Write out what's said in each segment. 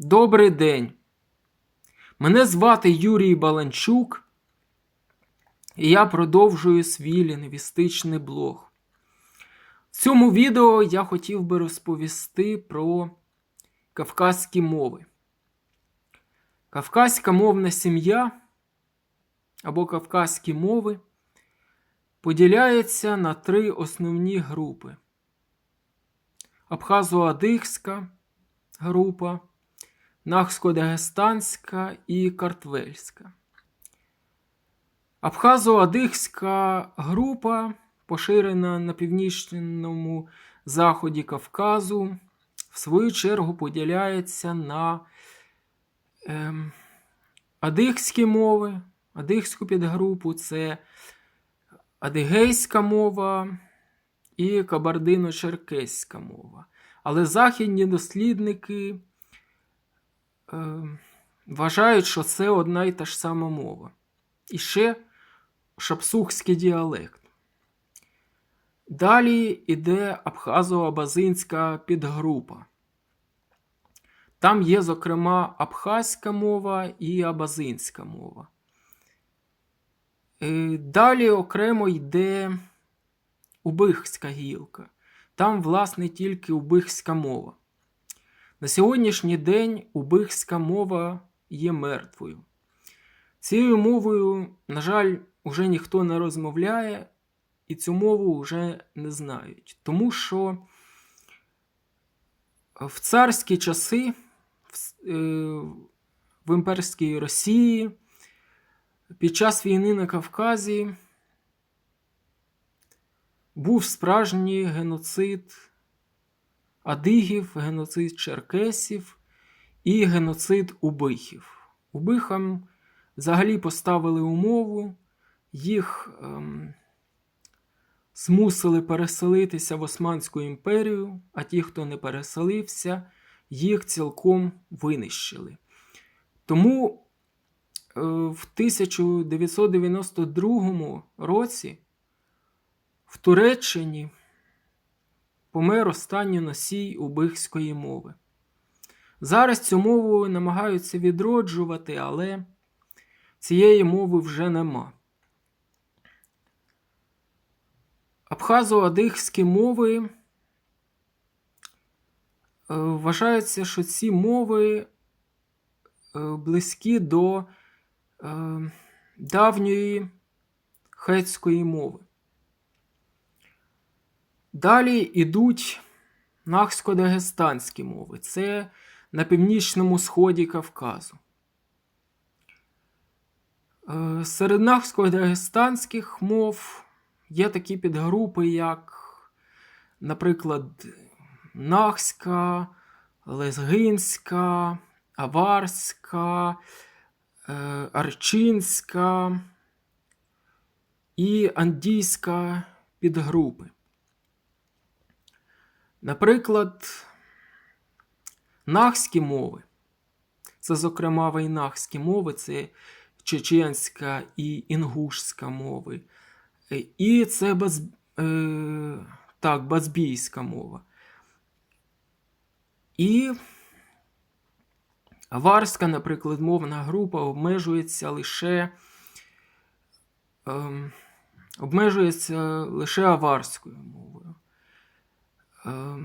Добрий день. Мене звати Юрій Баланчук, і я продовжую свій лінгвістичний блог. В цьому відео я хотів би розповісти про кавказькі мови. Кавказька мовна сім'я або кавказькі мови поділяється на три основні групи: Абхазо-Адихська група, Нахсько-Дагестанська і Картвельська. Абхазо-Адихська група поширена на північному заході Кавказу, в свою чергу поділяється на ем, адихські мови, адихську підгрупу це адигейська мова і кабардино-черкеська мова. Але західні дослідники вважають, що це одна і та ж сама мова. І ще шапсухський діалект. Далі йде абхазо-абазинська підгрупа. Там є, зокрема, абхазька мова і абазинська мова. Е, Далі окремо йде убихська гілка. Там, власне, тільки убихська мова. На сьогоднішній день убихська мова є мертвою. Цією мовою, на жаль, уже ніхто не розмовляє, і цю мову вже не знають. Тому що в царські часи, в, е, в імперській Росії, під час війни на Кавказі був справжній геноцид адигів, геноцид черкесів і геноцид убихів. Убихам взагалі поставили умову, їх ем, змусили переселитися в Османську імперію, а ті, хто не переселився, їх цілком винищили. Тому е, в 1992 році в Туреччині помер останній носій убихської мови. Зараз цю мову намагаються відроджувати, але цієї мови вже нема. Абхазо-адихські мови е, вважається, що ці мови е, близькі до е, давньої хетської мови. Далі йдуть нахсько-дагестанські мови. Це на північному сході Кавказу. Е, Серед нахсько-дагестанських мов є такі підгрупи, як, наприклад, Нахська, Лезгинська, Аварська, е, Арчинська і Андійська підгрупи. Наприклад, нахські мови, це, зокрема, вайнахські мови, це чеченська і інгушська мови. І це баз... е... так, базбійська мова. І аварська, наприклад, мовна група обмежується лише е... обмежується лише аварською мовою. Е,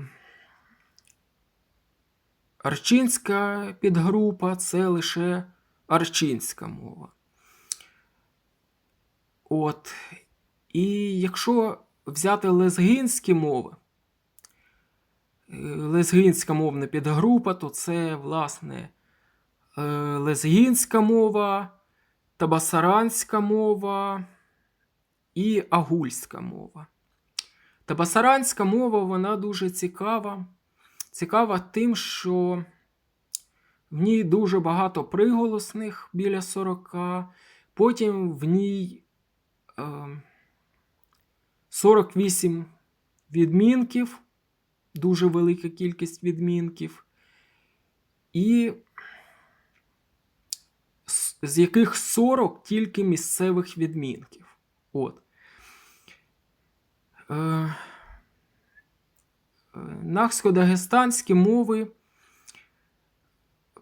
Арчинська підгрупа це лише арчинська мова. От. І якщо взяти лезгинські мови, е, лезгинська мовна підгрупа, то це, власне, е, лезгинська мова, табасаранська мова і агульська мова. Табасаранська мова вона дуже цікава. Цікава тим, що в ній дуже багато приголосних біля 40, потім в ній е, 48 відмінків, дуже велика кількість відмінків, і з яких 40 тільки місцевих відмінків. От. Е, Нахсько-дагестанські мови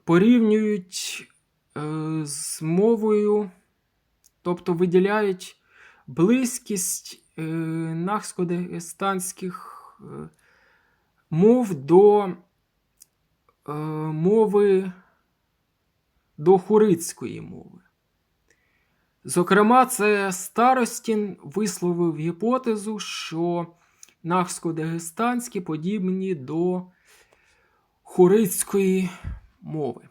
порівнюють е, з мовою, тобто виділяють близькість е, нахсько-дагестанських мов до мови до хурицької мови. Зокрема, це Старостін висловив гіпотезу, що нахсько-дагестанські подібні до хурицької мови.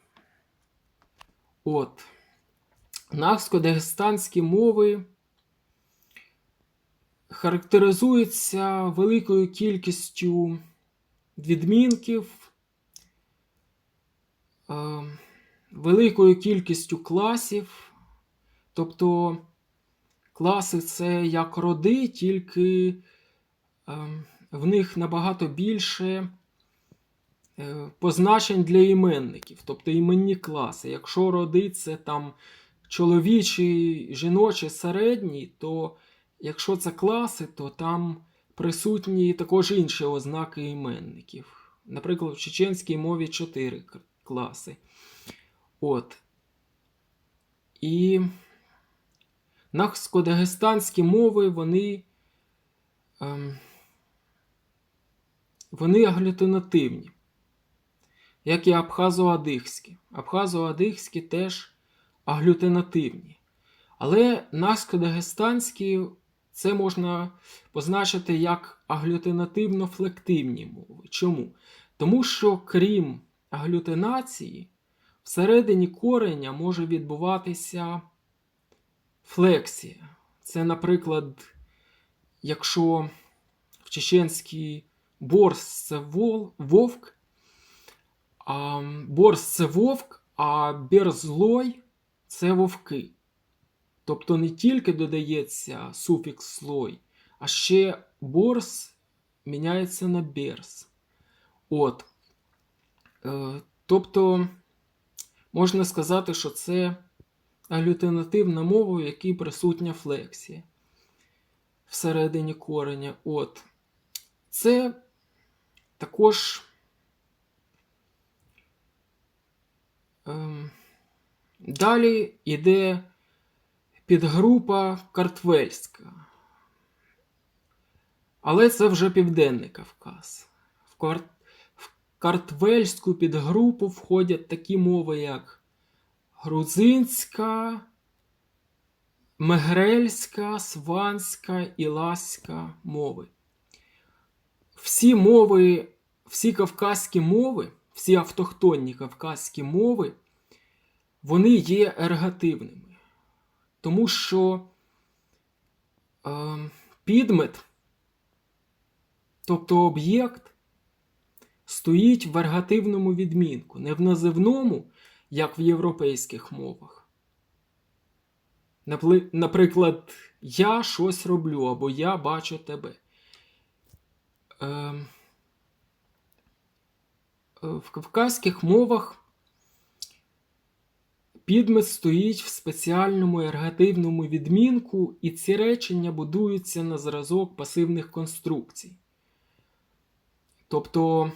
От. Нахсько-дагестанські мови характеризуються великою кількістю відмінків, е, великою кількістю класів. Тобто класи це як роди, тільки е, в них набагато більше е, позначень для іменників, тобто іменні класи. Якщо роди це там чоловічий, жіночий, середній, то якщо це класи, то там присутні також інші ознаки іменників. Наприклад, в чеченській мові 4 класи. От. І нахсько-дагестанські мови, вони, ем, вони аглютинативні, як і абхазо-адихські. Абхазо-адихські теж аглютинативні. Але нахсько-дагестанські це можна позначити як аглютинативно-флективні мови. Чому? Тому що крім аглютинації, всередині кореня може відбуватися флексія. Це, наприклад, якщо в чеченській борс це вовк, а борс це вовк, а берзлой це вовки. Тобто не тільки додається суфікс слой, а ще борс міняється на берс. От. Е, тобто можна сказати, що це аглютинативна мова, в якій присутня флексія всередині кореня. От. Це також ем, далі йде підгрупа Картвельська. Але це вже Південний Кавказ. В Картвельську підгрупу входять такі мови, як грузинська, мегрельська, сванська і ласька мови. Всі мови, всі кавказькі мови, всі автохтонні кавказькі мови, вони є ергативними. Тому що е, підмет, тобто об'єкт, стоїть в ергативному відмінку, не в називному, як в європейських мовах. Наприклад, я щось роблю або я бачу тебе. Ем, е, в кавказьких мовах підмет стоїть в спеціальному ергативному відмінку, і ці речення будуються на зразок пасивних конструкцій. Тобто,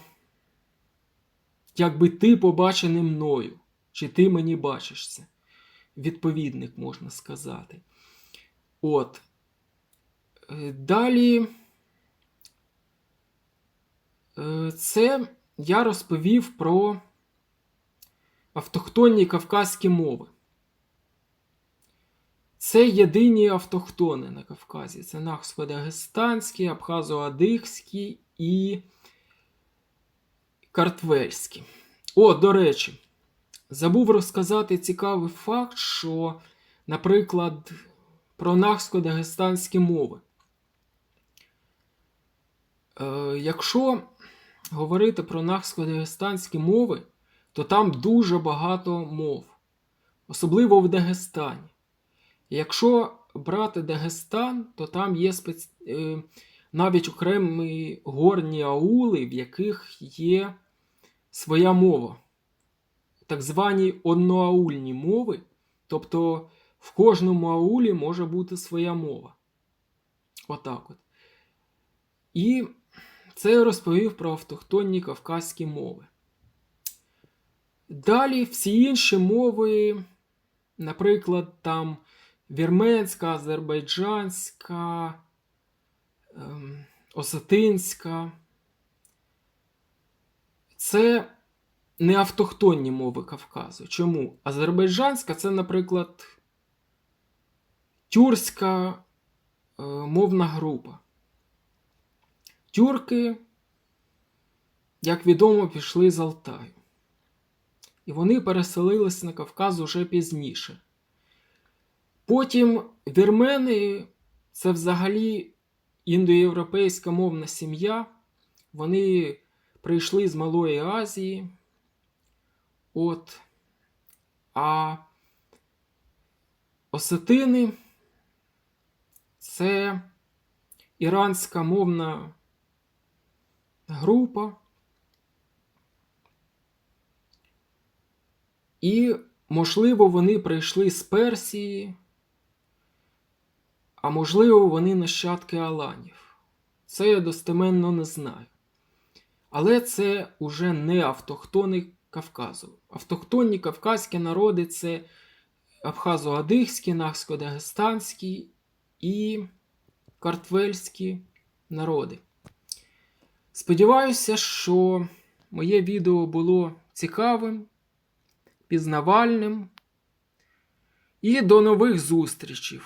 якби ти побачений мною, чи ти мені бачишся. Відповідник можна сказати. От. Е, далі е, це я розповів про автохтонні кавказькі мови. Це єдині автохтони на Кавказі. Це нахско-дагестанські, абхазо-адихські і картвельські. О, до речі, забув розказати цікавий факт, що, наприклад, про нахско-дагестанські мови. Е, Якщо говорити про нахско-дагестанські мови, то там дуже багато мов, особливо в Дагестані. Якщо брати Дагестан, то там є спец... Е, навіть окремі горні аули, в яких є своя мова. Так звані одноаульні мови, тобто в кожному аулі може бути своя мова. Отак от. І це я розповів про автохтонні кавказькі мови. Далі всі інші мови, наприклад, там вірменська, азербайджанська, ем, осетинська. Це не автохтонні мови Кавказу. Чому? Азербайджанська це, наприклад, тюркська е, мовна група. Тюрки, як відомо, пішли з Алтаю. І вони переселились на Кавказ уже пізніше. Потім вірмени це взагалі індоєвропейська мовна сім'я. Вони прийшли з Малої Азії. От. А осетини це іранська мовна група. І, можливо, вони прийшли з Персії, а можливо, вони нащадки Аланів. Це я достеменно не знаю. Але це уже не автохтони Кавказу. Автохтонні кавказькі народи це абхазо-адигські, нахсько-дагестанські і картвельські народи. Сподіваюся, що моє відео було цікавим, пізнавальним. І до нових зустрічей!